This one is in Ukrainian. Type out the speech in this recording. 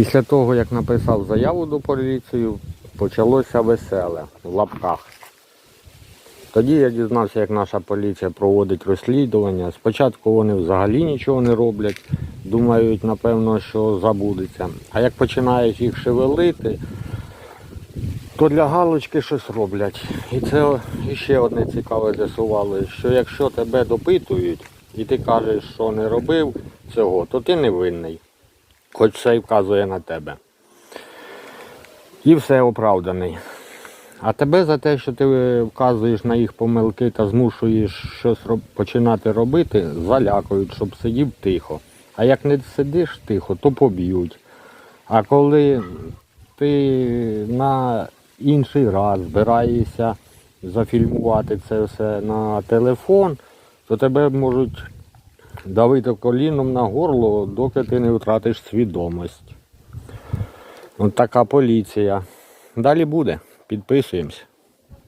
Після того, як написав заяву до поліції, почалося веселе в лапках. Тоді я дізнався, як наша поліція проводить розслідування. Спочатку вони взагалі нічого не роблять, думають, напевно, що забудеться. А як починаєш їх шевелити, то для галочки щось роблять. І це ще одне цікаве з'ясували, що якщо тебе допитують і ти кажеш, що не робив цього, то ти не винний. Хоч це й вказує на тебе. І все оправданий. А тебе за те, що ти вказуєш на їх помилки та змушуєш щось починати робити, залякують, щоб сидів тихо. А як не сидиш тихо, то поб'ють. А коли ти на інший раз збираєшся зафільмувати це все на телефон, то тебе можуть давити коліном на горло, доки ти не втратиш свідомість. От така поліція. Далі буде. Підписуємось.